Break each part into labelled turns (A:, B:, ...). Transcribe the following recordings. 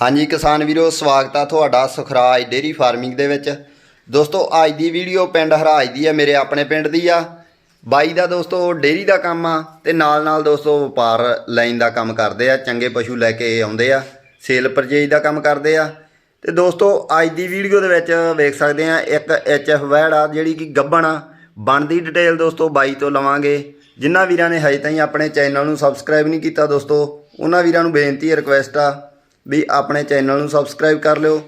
A: ਹਾਂਜੀ ਕਿਸਾਨ ਵੀਰੋ, ਸਵਾਗਤ ਆ ਤੁਹਾਡਾ ਸੁਖਰਾਜ ਡੇਰੀ ਫਾਰਮਿੰਗ ਦੇ ਵਿੱਚ। ਦੋਸਤੋ, ਅੱਜ ਦੀ ਵੀਡੀਓ ਪਿੰਡ ਹਰਾਜ ਦੀ ਆ, ਮੇਰੇ ਆਪਣੇ ਪਿੰਡ ਦੀ ਆ। ਬਾਈ ਦਾ ਦੋਸਤੋ ਡੇਰੀ ਦਾ ਕੰਮ ਆ ਤੇ ਨਾਲ ਨਾਲ ਦੋਸਤੋ ਵਪਾਰ ਲਾਈਨ ਦਾ ਕੰਮ ਕਰਦੇ ਆ, ਚੰਗੇ ਪਸ਼ੂ ਲੈ ਕੇ ਆਉਂਦੇ ਆ, ਸੇਲ ਪਰਚੇਜ ਦਾ ਕੰਮ ਕਰਦੇ ਆ। ਤੇ ਦੋਸਤੋ, ਅੱਜ ਦੀ ਵੀਡੀਓ ਦੇ ਵਿੱਚ ਵੇਖ ਸਕਦੇ ਆ, ਇੱਕ ਐਚਐਫ ਵੈੜ ਆ, ਜਿਹੜੀ ਕਿ ਗੱਬਣ ਆ। ਬਣਦੀ ਡਿਟੇਲ ਦੋਸਤੋ, ਬਾਈ ਤੋਂ ਲਵਾਂਗੇ। ਜਿਨ੍ਹਾਂ ਵੀਰਾਂ ਨੇ ਹਜੇ ਤਾਈਂ ਆਪਣੇ ਚੈਨਲ ਨੂੰ ਸਬਸਕ੍ਰਾਈਬ ਨਹੀਂ ਕੀਤਾ ਦੋਸਤੋ, ਉਹਨਾਂ ਵੀਰਾਂ ਨੂੰ ਬੇਨਤੀ ਹੈ ਰਿਕੁਐਸਟ ਆ ਵੀ ਆਪਣੇ ਚੈਨਲ ਨੂੰ ਸਬਸਕ੍ਰਾਈਬ ਕਰ ਲਿਓ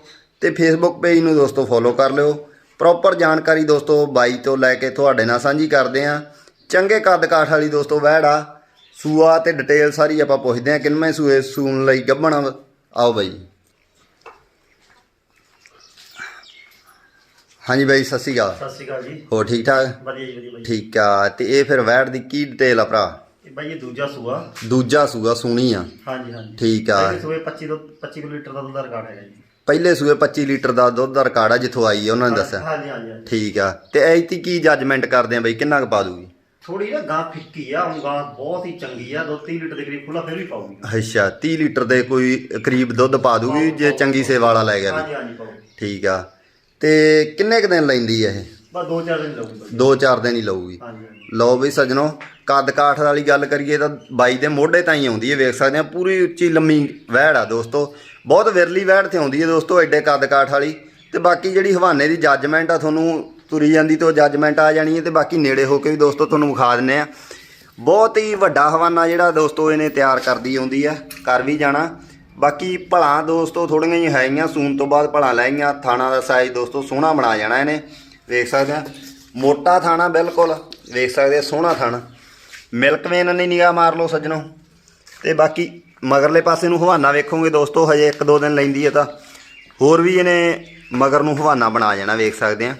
A: ਤੇ ਫੇਸਬੁੱਕ ਪੇਜ ਨੂੰ ਦੋਸਤੋ ਫੋਲੋ ਕਰ ਲਿਓ। ਪ੍ਰੋਪਰ ਜਾਣਕਾਰੀ ਦੋਸਤੋ ਬਾਈ ਤੋਂ ਲੈ ਕੇ ਤੁਹਾਡੇ ਨਾਲ ਸਾਂਝੀ ਕਰਦੇ ਆ ਚੰਗੇ ਕੱਦ ਕਾਠ ਵਾਲੀ ਦੋਸਤੋ ਵਹਿੜ ਆ। ਸੂਆ ਤੇ ਡਿਟੇਲ ਸਾਰੀ ਆਪਾਂ ਪੁੱਛਦੇ ਆ ਕਿੰਨੇ ਸੂਏ ਸੂਣ ਲਈ ਗੱਭਣ। ਆਓ ਬਾਈ। ਹਾਂਜੀ ਬਾਈ ਸਤਿ ਸ਼੍ਰੀ ਅਕਾਲ।
B: ਸਤਿ ਸ਼੍ਰੀ ਅਕਾਲ ਜੀ।
A: ਹੋ ਠੀਕ ਠਾਕ?
B: ਵਧੀਆ ਜੀ ਵਧੀਆ
A: ਠੀਕ ਆ ਤੇ ਇਹ ਫਿਰ ਵਹਿੜ ਦੀ ਕੀ ਡਿਟੇਲ ਆ ਭਰਾ?
B: ਇਹ ਬਾਈ ਇਹ ਦੂਜਾ ਸੂਆ।
A: ਦੂਜਾ ਸੂਆ ਸੂਣੀ ਆ।
B: ਹਾਂਜੀ ਹਾਂਜੀ।
A: ਠੀਕ ਆ।
B: ਪਹਿਲੇ ਸੂਏ 25 ਤੋਂ 25 ਕਿਲੋ ਲੀਟਰ ਦਾ ਦੁੱਧ ਦਾ ਰਿਕਾਰਡ ਹੈਗਾ ਜੀ।
A: ਪਹਿਲੇ ਸੂਏ 25 ਲੀਟਰ ਦਾ ਦੁੱਧ ਦਾ ਰਿਕਾਰਡ ਆ ਜਿੱਥੋਂ ਆਈ ਆ ਉਹਨਾਂ ਨੇ ਦੱਸਿਆ।
B: ਹਾਂਜੀ ਹਾਂਜੀ ਹਾਂਜੀ।
A: ਠੀਕ ਆ। ਤੇ ਐਤੀ ਕੀ ਜੱਜਮੈਂਟ ਕਰਦੇ ਆ ਬਈ ਕਿੰਨਾ ਕੁ ਪਾ ਦੂਗੀ
B: ਥੋੜੀ ਨਾ ਗਾਂ ਫਿੱਕੀ ਆ ਉਹ ਗਾਂ ਬਹੁਤ ਹੀ ਚੰਗੀ ਆ ਦੋ 3 ਲੀਟਰ ਦੇ ਕਰੀਬ ਖੁੱਲਾ ਫਿਰ ਵੀ ਪਾਉਗੀ
A: ਅੱਛਾ 30 ਲੀਟਰ ਦੇ ਕੋਈ ਕਰੀਬ ਦੁੱਧ ਪਾ ਦੂਗੀ ਜੇ ਚੰਗੀ ਸੇਵਾ ਵਾਲਾ ਲੈ ਗਿਆ
B: ਹਾਂਜੀ ਹਾਂਜੀ ਪਾਉਗੀ
A: ਠੀਕ ਆ। ਤੇ ਕਿੰਨੇ ਕੁ ਦਿਨ ਲੈਂਦੀ ਆ ਇਹ?
B: ਬਸ ਦੋ ਚਾਰ ਦਿਨ ਲੱਗੂਗਾ ਜੀ
A: 2-4 ਦਿਨ ਹੀ ਲਊਗੀ।
B: ਹਾਂਜੀ ਹਾਂਜੀ।
A: ਲਓ ਬਈ ਸੱਜਣੋ ਕੱਦ ਕਾਠ ਵਾਲੀ ਗੱਲ ਕਰੀਏ ਤਾਂ ਬਾਈ ਦੇ ਮੋਢੇ ਤਾਂ ਹੀ ਆਉਂਦੀ ਹੈ, ਵੇਖ ਸਕਦੇ ਆ ਪੂਰੀ ਉੱਚੀ ਲੰਮੀ ਵਹਿੜ ਆ ਦੋਸਤੋ। ਬਹੁਤ ਵਿਰਲੀ ਵਹਿੜ ਤੇ ਆਉਂਦੀ ਹੈ ਦੋਸਤੋ, ਐਡੇ ਕੱਦ ਕਾਠ ਵਾਲੀ। ਤੇ ਬਾਕੀ ਜਿਹੜੀ ਹਵਾਨੇ ਦੀ ਜੱਜਮੈਂਟ ਆ, ਤੁਹਾਨੂੰ ਤੁਰੀ ਜਾਂਦੀ ਤੋਂ ਜੱਜਮੈਂਟ ਆ ਜਾਣੀ ਹੈ ਤੇ ਬਾਕੀ ਨੇੜੇ ਹੋ ਕੇ ਵੀ ਦੋਸਤੋ ਤੁਹਾਨੂੰ ਵਿਖਾ ਦਿੰਨੇ ਆ ਬਹੁਤ ਹੀ ਵੱਡਾ ਹਵਾਨਾ ਜਿਹੜਾ ਦੋਸਤੋ ਇਹਨੇ ਤਿਆਰ ਕਰਦੀ ਆਉਂਦੀ ਆ, ਕਰ ਵੀ ਜਾਣਾ। ਬਾਕੀ ਭਲਾ ਦੋਸਤੋ ਥੋੜੀਆਂ ਹੀ ਹੈਗੀਆਂ ਸੂਨ ਤੋਂ ਬਾਅਦ ਭਲਾ ਲੈਗੀਆਂ ਥਾਣਾ ਦਾ ਸਾਈਜ਼ ਦੋਸਤੋ ਸੋਹਣਾ ਬਣਾ ਜਾਣਾ ਇਹਨੇ, ਵੇਖ ਸਕਦੇ ਆ ਮੋਟਾ ਥਾਣਾ ਬਿਲਕੁਲ, ਵੇਖ ਸਕਦੇ ਆ ਸੋਹਣਾ ਥਾਣਾ। ਮਿਲਕ ਵੇਨ ਨੇ ਨਿਗਾਹ ਮਾਰ ਲਓ ਸੱਜਣੋ। ਤੇ ਬਾਕੀ ਮਗਰਲੇ ਪਾਸੇ ਨੂੰ ਹਵਾਨਾ ਵੇਖੋਗੇ ਦੋਸਤੋ, ਹਜੇ ਇੱਕ ਦੋ ਦਿਨ ਲੈਂਦੀ ਹੈ ਤਾਂ। ਹੋਰ ਵੀ ਇਹਨੇ ਮਗਰ ਨੂੰ ਹਵਾਨਾ ਬਣਾ ਜਾਣਾ, ਵੇਖ ਸਕਦੇ ਆ।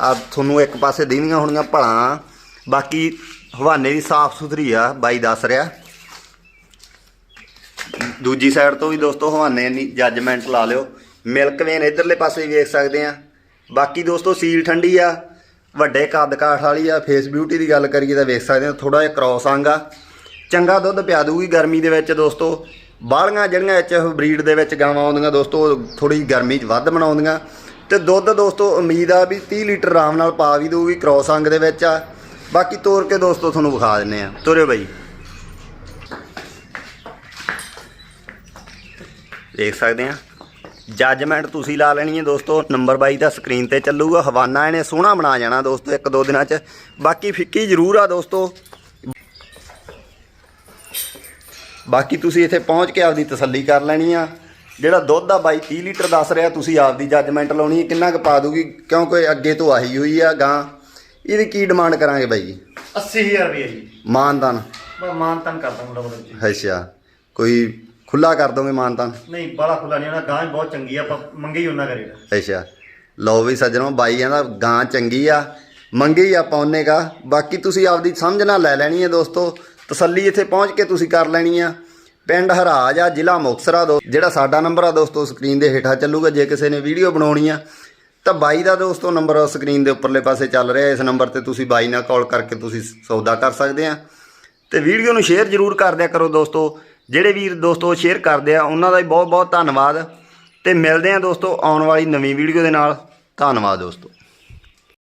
A: ਆ ਤੁਹਾਨੂੰ ਇੱਕ ਪਾਸੇ ਦੇਣੀਆਂ ਹੋਣੀਆਂ ਭਲਾ। ਬਾਕੀ ਹਵਾਨੇ ਦੀ ਸਾਫ਼ ਸੁਥਰੀ ਆ, ਬਾਈ ਦੱਸ ਰਿਹਾ। ਦੂਜੀ ਸਾਈਡ ਤੋਂ ਵੀ ਦੋਸਤੋ ਹਵਾਨੇ ਦੀ ਜੱਜਮੈਂਟ ਲਾ ਲਿਓ। ਮਿਲਕ ਵੇਨ ਇਧਰਲੇ ਪਾਸੇ ਵੀ ਵੇਖ ਸਕਦੇ ਆ। ਬਾਕੀ ਦੋਸਤੋ, ਸੀਲ ਠੰਡੀ ਆ। ਵੱਡੇ ਕੱਦ ਕਾਠ ਵਾਲੀ ਆ ਫੇਸ ਬਿਊਟੀ ਦੀ ਗੱਲ ਕਰੀਏ ਤਾਂ ਵੇਖ ਸਕਦੇ ਆ ਥੋੜਾ ਜਿਹਾ ਕ੍ਰੋਸ ਅੰਗ ਆ। ਚੰਗਾ ਦੁੱਧ ਪਿਆ ਦੂਗੀ ਗਰਮੀ ਦੇ ਵਿੱਚ ਦੋਸਤੋ। ਬਾਲੀਆਂ ਜਿਹੜੀਆਂ ਐਚਐਫ ਬਰੀਡ ਦੇ ਵਿੱਚ ਗਾਵਾਂ ਆਉਂਦੀਆਂ ਦੋਸਤੋ ਥੋੜੀ ਗਰਮੀ 'ਚ ਵੱਧ ਬਣਾਉਂਦੀਆਂ ਤੇ ਦੁੱਧ ਦੋਸਤੋ, ਉਮੀਦ ਆ ਵੀ 30 ਲੀਟਰ ਆਰਾਮ ਨਾਲ ਪਾ ਵੀ ਦਊਗੀ ਕ੍ਰੋਸ ਅੰਗ ਦੇ ਵਿੱਚ ਆ। ਬਾਕੀ ਤੋਰ ਕੇ ਦੋਸਤੋ ਤੁਹਾਨੂੰ ਵਿਖਾ ਦਿੰਨੇ ਆ। ਤੁਰਿਓ ਬਾਈ। ਦੇਖ ਸਕਦੇ ਆ। ਜੱਜਮੈਂਟ ਤੁਸੀਂ ਲਾ ਲੈਣੀ ਹੈ ਦੋਸਤੋ ਨੰਬਰ 22 ਦਾ ਸਕਰੀਨ ਤੇ ਚੱਲੂਗਾ। ਹਵਾਨਾ ਇਹਨੇ ਸੋਹਣਾ ਬਣਾ ਜਾਣਾ ਦੋਸਤੋ ਇੱਕ ਦੋ ਦਿਨਾਂ 'ਚ। ਬਾਕੀ ਫਿੱਕੀ ਜ਼ਰੂਰ ਆ ਦੋਸਤੋ। ਬਾਕੀ ਤੁਸੀਂ ਇੱਥੇ ਪਹੁੰਚ ਕੇ ਆਪਦੀ ਤਸੱਲੀ ਕਰ ਲੈਣੀ ਆ। ਜਿਹੜਾ ਦੁੱਧ ਆ ਬਾਈ 30 ਲੀਟਰ ਦੱਸ ਰਿਹਾ ਤੁਸੀਂ ਆਪਦੀ ਜੱਜਮੈਂਟ ਲਾਉਣੀ ਹੈ। ਕਿੰਨਾ ਕੁ ਪਾ ਦੂਗੀ? ਕਿਉਂਕਿ ਅੱਗੇ ਤੋਂ ਆਹੀ ਹੋਈ ਆ ਗਾਂ। ਇਹਦੀ ਕੀ ਡਿਮਾਂਡ ਕਰਾਂਗੇ ਬਾਈ? ਜੀ
B: 80000 ਰੁਪਏ ਜੀ।
A: ਮਾਨਦਾਨ
B: ਬਸ ਮਾਨ ਤਨ ਕਰ ਦਾਂਗਾ ਡਬਲ ਜੀ।
A: ਅੱਛਾ। ਕੋਈ ਖੁੱਲਾ ਕਰ ਦੋਗੇ ਮਾਨਦਾਨ
B: ਨਹੀਂ ਬਾਲਾ ਖੁੱਲਾ ਨਹੀਂ ਉਹਨਾਂ ਗਾਂ ਹੀ ਬਹੁਤ ਚੰਗੀ ਆ ਆਪਾਂ ਮੰਗੇ ਹੀ ਉਹਨਾਂ ਕਰੇਗਾ
A: ਅੱਛਾ। ਲਓ ਵੀ ਸੱਜਣੋ ਬਾਈ ਕਹਿੰਦਾ ਗਾਂ ਚੰਗੀ ਆ ਮੰਗੀ ਆਪਾਂ ਉਹਨੇ ਕਾ ਬਾਕੀ ਤੁਸੀਂ ਆਪਦੀ ਸਮਝ ਨਾਲ ਲੈ ਲੈਣੀ ਹੈ ਦੋਸਤੋ ਤਸੱਲੀ ਇੱਥੇ ਪਹੁੰਚ ਕੇ ਤੁਸੀਂ ਕਰ ਲੈਣੀ ਆ। ਪਿੰਡ ਹਰਾਜ ਆ ਜ਼ਿਲ੍ਹਾ ਮੁਕਤਸਰ ਆ ਦੋ ਜਿਹੜਾ ਸਾਡਾ ਨੰਬਰ ਆ ਦੋਸਤੋ ਸਕਰੀਨ ਦੇ ਹੇਠਾਂ ਚੱਲੂਗਾ ਜੇ ਕਿਸੇ ਨੇ ਵੀਡੀਓ ਬਣਾਉਣੀ ਆ। ਤਾਂ ਬਾਈ ਦਾ ਦੋਸਤੋ ਨੰਬਰ ਸਕਰੀਨ ਦੇ ਉੱਪਰਲੇ ਪਾਸੇ ਚੱਲ ਰਿਹਾ ਇਸ ਨੰਬਰ ਤੇ ਤੁਸੀਂ ਬਾਈ ਨਾਲ ਕਾਲ ਕਰਕੇ ਤੁਸੀਂ ਸੌਦਾ ਕਰ ਸਕਦੇ ਆ। ਤੇ ਵੀਡੀਓ ਨੂੰ ਸ਼ੇਅਰ ਜ਼ਰੂਰ ਕਰ ਦਿਆ ਕਰੋ ਦੋਸਤੋ। ਜਿਹੜੇ ਵੀਰ ਦੋਸਤੋ ਸ਼ੇਅਰ ਕਰਦੇ ਆ, ਉਹਨਾਂ ਦਾ ਵੀ ਬਹੁਤ ਬਹੁਤ ਧੰਨਵਾਦ। ਤੇ ਮਿਲਦੇ ਆ ਦੋਸਤੋ ਆਉਣ ਵਾਲੀ ਨਵੀਂ ਵੀਡੀਓ ਦੇ ਨਾਲ। ਧੰਨਵਾਦ ਦੋਸਤੋ।